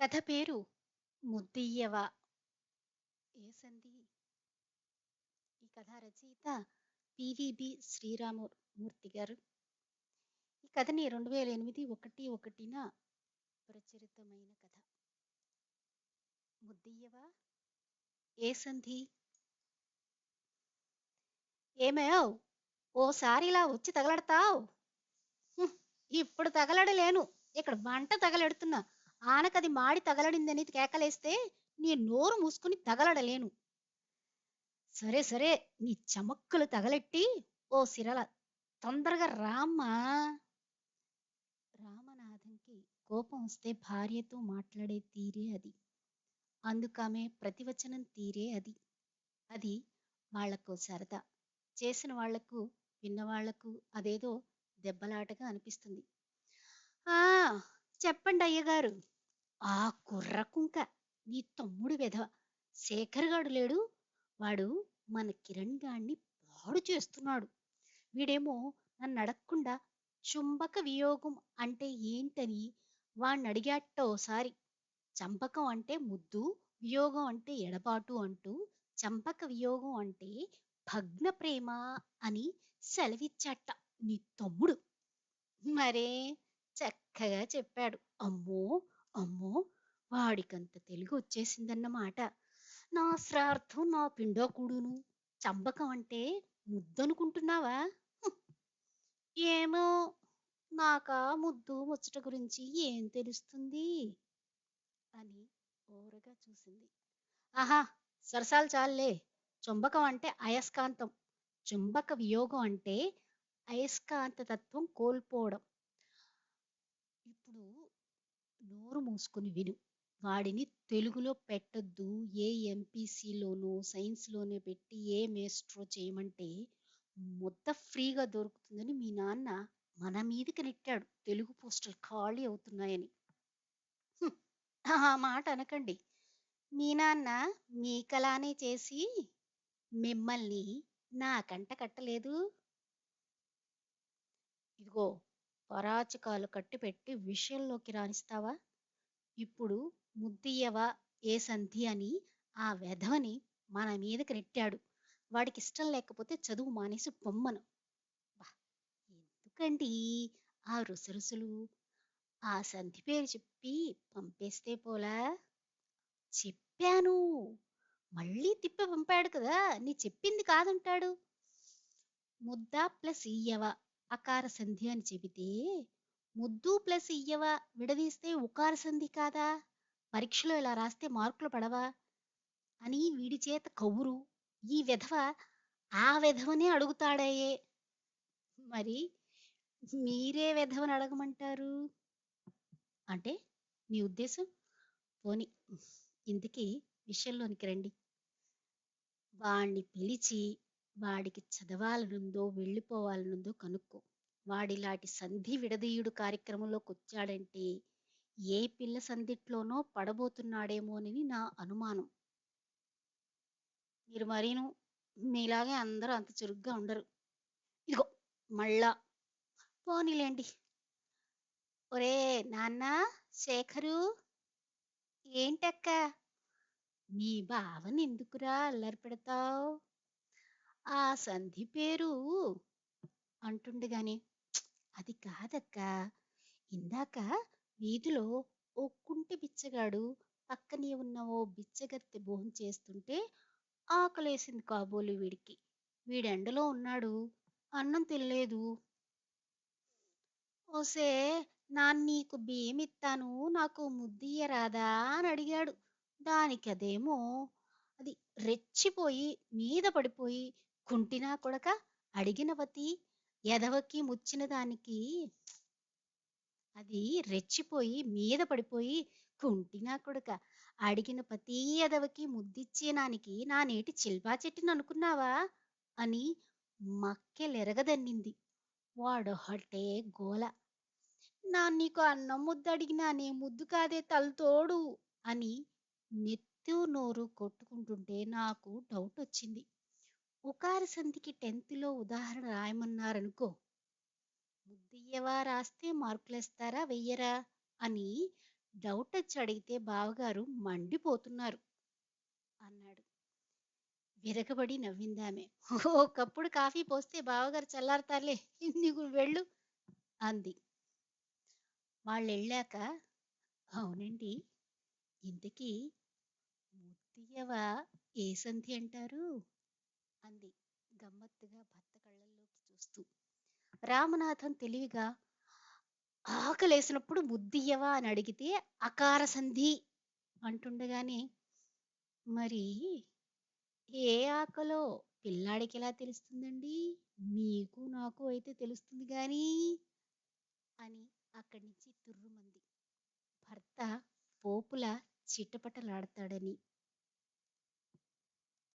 కథ పేరు ముద్దియ్యవ. ఏ సంధి? ఈ కథ రచయిత పివిబి శ్రీరామమూర్తి గారు ఈ కథని రెండు వేల ఎనిమిది ఒకటి ఒకటిన ప్రచురితమైన కథ. ముద్దియ్యవ? ఏ సంధి? ఏమేవ్ ఓసారి ఇలా వచ్చి తగలడతావు? ఇప్పుడు తగలడలేను. ఇక్కడ వంట తగలెడుతున్నా. ఆనకది మాడి తగలడిందని కేకలేస్తే నీ నోరు మూసుకుని తగలడలేను. సరే సరే నీ చమక్కులు తగలెట్టి ఓ సిరల. తొందరగా రామ్మా. రామనాథంకి కోపం వస్తే భార్యతో మాట్లాడే తీరే అది. అందుకామె ప్రతివచనం తీరే అది. అది వాళ్ళకు సరదా. చేసిన వాళ్ళకు విన్నవాళ్ళకు అదేదో దెబ్బలాటగా అనిపిస్తుంది. ఆ చెప్పండి అయ్యగారు. ఆ కుర్ర కుంక నీ తమ్ముడు విధవ. శేఖర్ గాడు లేడు. వాడు మన కిరణ్ గాడిని పాడు చేస్తున్నాడు. వీడేమో నన్ను అడగకుండా చుంబక వియోగం అంటే ఏంటని వాణ్ణి అడిగాట ఓసారి. చంపకం అంటే ముద్దు వియోగం అంటే ఎడబాటు అంటూ చంపక వియోగం అంటే భగ్న ప్రేమ అని సెలవిచ్చాట నీ తమ్ముడు. మరే చక్కగా చెప్పాడు. అమ్మో! అమ్మో! వాడికంత తెలుగు వచ్చేసిందన్నమాట నా శ్రార్థం నా పిండోకుడును చంబకం చంపకం అంటే ముద్దనుకుంటున్నావా? ఏమో! నాకా ముద్దు ముచ్చట గురించి ఏం తెలుస్తుంది? అని ఓరగా చూసింది. ఆహా! సరసాలు చాలే చుంబకం అంటే అయస్కాంతం. చుంబక వియోగం అంటే అయస్కాంత తత్వం కోల్పోవడం ఇప్పుడు నోరు మూసుకుని విను. వాడిని తెలుగులో పెట్టొద్దు. ఏ ఎంపీసీలోనో సైన్స్లోనే పెట్టి ఏ మేస్ట్రో చేయమంటే మొత్త ఫ్రీగా దొరుకుతుందని మీ నాన్న మన మీదకి నెట్టాడు. తెలుగు పోస్టులు ఖాళీ అవుతున్నాయని. ఆ మాట అనకండి. మీ నాన్న మీకలానే చేసి మిమ్మల్ని నా కంట కట్టలేదు. ఇదిగో పరాచకాలు కట్టిపెట్టి విషయంలోకి రాణిస్తావా? ఇప్పుడు ముద్దియ్యవా ఏ సంధి అని ఆ వెధవని మన మీదకి నెట్టాడు. వాడికి ఇష్టం లేకపోతే చదువు మానేసి పొమ్మను. ఎందుకండి ఆ రుసరుసులు? ఆ సంధి పేరు చెప్పి పంపేస్తే పోలా? చెప్పాను. మళ్ళీ తిప్పి పంపాడు కదా నీ చెప్పింది కాదంటాడు. ముద్ద ప్లస్ ఇయ్యవా అకార సంధి అని చెబితే ముద్దు ప్లస్ ఇయ్యవ విడదీస్తే ఉకార సంధి కాదా? పరీక్షలో ఇలా రాస్తే మార్కులు పడవా? అని వీడి చేత కౌరు. ఈ విధవ ఆ విధవనే అడుగుతాడాయే. మరి మీరే విధవని అడగమంటారు? అంటే నీ ఉద్దేశం? పోని ఇంతకీ విషయంలోనికి రండి. వాణ్ణి పిలిచి వాడికి చదవాలనుందో వెళ్ళిపోవాలనుందో కనుక్కో. వాడిలాంటి సంధి విడదీయుడు కార్యక్రమంలోకి వచ్చాడంటే ఏ పిల్ల సందిట్లోనో పడబోతున్నాడేమోనని నా అనుమానం. మీరు మరీను మీలాగే అందరూ అంత చురుగ్గా ఉండరు. ఇదిగో మళ్ళా. పోనీలేండి. ఒరే నాన్న శేఖరు ఏంటక్క? మీ బావని ఎందుకురా అల్లరి పెడతావు? ఆ సంధి పేరు అంటుండగానే అది కాదక్కా. ఇందాక వీధిలో ఓ కుంటి బిచ్చగాడు పక్కనే ఉన్న ఓ బిచ్చగత్తె భోం చేస్తుంటే ఆకలేసింది కాబోలు వీడికి. వీడెండలో ఉన్నాడు. అన్నం తినలేదు. ఓసే నాన్న నీకు బియ్యం ఇస్తాను నాకు ముద్దియ్యరాదా అని అడిగాడు. దానికి అదేమో అది రెచ్చిపోయి మీద పడిపోయి కుంటినా కొడక అడిగినవతి ఎదవకి ముచ్చిన దానికి అది రెచ్చిపోయి మీద పడిపోయి కుంటినా కొడక అడిగిన ప్రతి ఎదవకి ముద్దిచ్చేనానికి నా నేటి చిల్పా చెట్టును అనుకున్నావా అని మక్కెలెరగదన్నింది. వాడొహటే గోల. నా నీకు అన్నం ముద్దు అడిగినా నే ముద్దు కాదే తలతోడు అని నెత్తు నోరు కొట్టుకుంటుంటే నాకు డౌట్ వచ్చింది ఉకార సంధికి టెన్త్లో ఉదాహరణ రాయమన్నారనుకో ముద్దయ్యవా రాస్తే మార్కులేస్తారా వెయ్యరా అని డౌట్ వచ్చి అడిగితే బావగారు మండిపోతున్నారు అన్నాడు. విరగబడి నవ్విందామె. ఒకప్పుడు కాఫీ పోస్తే బావగారు చల్లారతారులే. నీకు వెళ్ళు అంది. వాళ్ళెళ్ళాక అవునండి. ఇంతకీ ముత్తియవ ఏ సంధి అంటారు? అంది గమ్మత్తుగా భర్త కళ్ళల్లోకి చూస్తూ. రామనాథం తెలివిగా ఆకలేసినప్పుడు బుద్ధియవా అని అడిగితే అకార సంధి అంటుండగానే మరి ఏ ఆకలో పిల్లాడికి ఎలా తెలుస్తుందండి? మీకు నాకు అయితే తెలుస్తుంది కానీ అని అక్కడి నుంచి తుర్రుమంది. భర్త పోపుల చిట్టపట్టలాడతాడని